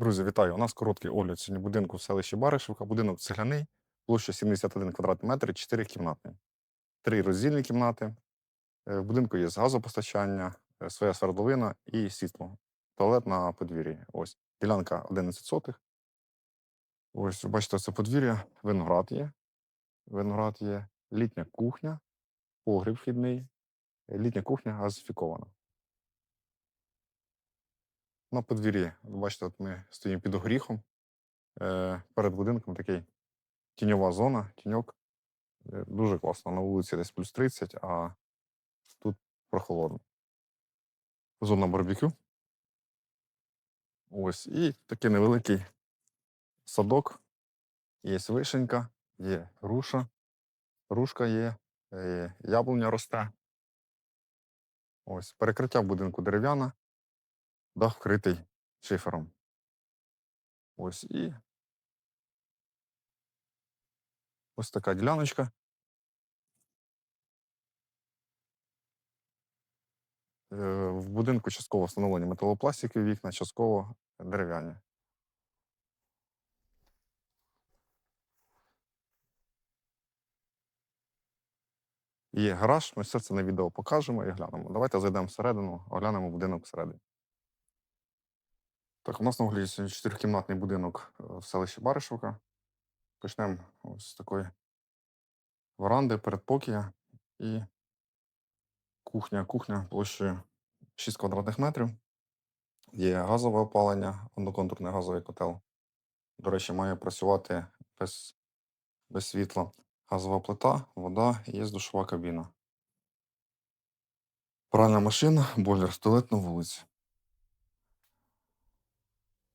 Друзі, вітаю! У нас короткий огляд сьогодні будинку в селищі Баришівка. Будинок цегляний, площа 71 квадратний метр, 4 кімнати. Три роздільні кімнати. Е, В будинку є газопостачання, е, своя свердловина і світло. Туалет на подвір'ї. Ось. Ділянка 11 сотих. Ось, бачите, це подвір'я, виноград є. Виноград є, літня кухня, погріб вхідний, літня кухня газифікована. На подвір'ї, бачите, от ми стоїмо під огріхом. Е, перед будинком такий тіньова зона, тіньок. Е, дуже класно. На вулиці десь плюс 30, а тут прохолодно. Зона барбекю. Ось. І такий невеликий садок. Є вишенька, є груша, грушка є, е, яблуня росте. Ось. Перекриття в будинку дерев'яне, дах вкритий шифером. Ось і ось така діляночка. Е, В будинку частково встановлені металопластикові вікна, частково дерев'яні. Є гараж, ми все це на відео покажемо і глянемо. Давайте зайдемо всередину, оглянемо будинок всередині. Так, у нас на огляді чотирикімнатний будинок е, в селищі Баришівка. Почнемо ось з такої веранди, передпокія і кухня. Кухня площею 6 квадратних метрів. Є газове опалення, одноконтурний газовий котел. До речі, має працювати без, без світла. Газова плита, вода і є душова кабіна. Пральна машина, бойлер, туалет на вулиці.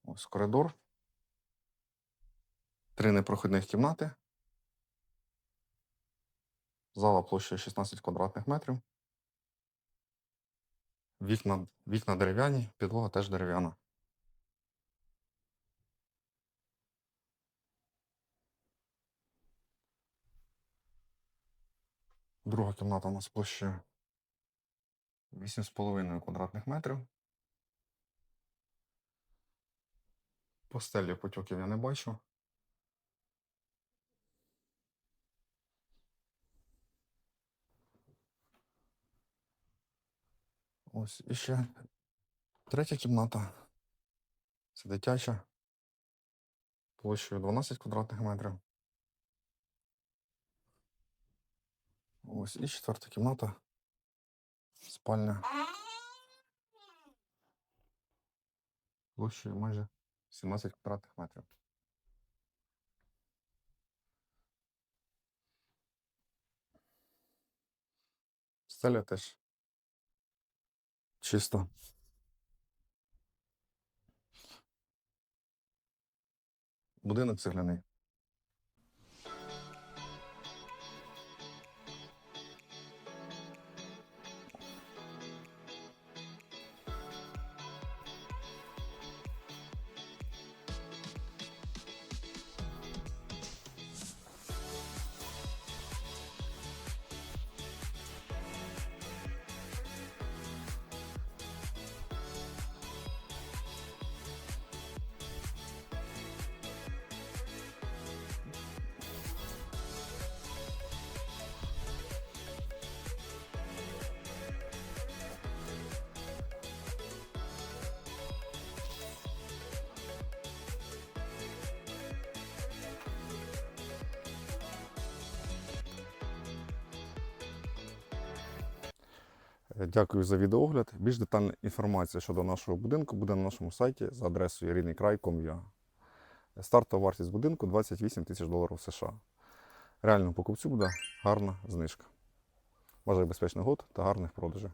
Ось коридор. Три непрохідних кімнати. Зала площею 16 квадратних метрів. Вікна, вікна дерев'яні, підлога теж дерев'яна. Друга кімната у нас площею 8,5 квадратних метрів. По стелі потьоків я не бачу. Ось і ще третя кімната. Це дитяча. Площею 12 квадратних метрів. Ось і четверта кімната. Спальня. Площею майже 17 квадратних метрів. Стеля теж чисто. Будинок цегляний. Дякую за відеогляд. Більш детальна інформація щодо нашого будинку буде на нашому сайті за адресою ріднийкрай.com.ua. Стартова вартість будинку 28 тисяч доларів США. Реальному покупцю буде гарна знижка. Бажаю безпечних год та гарних продажів.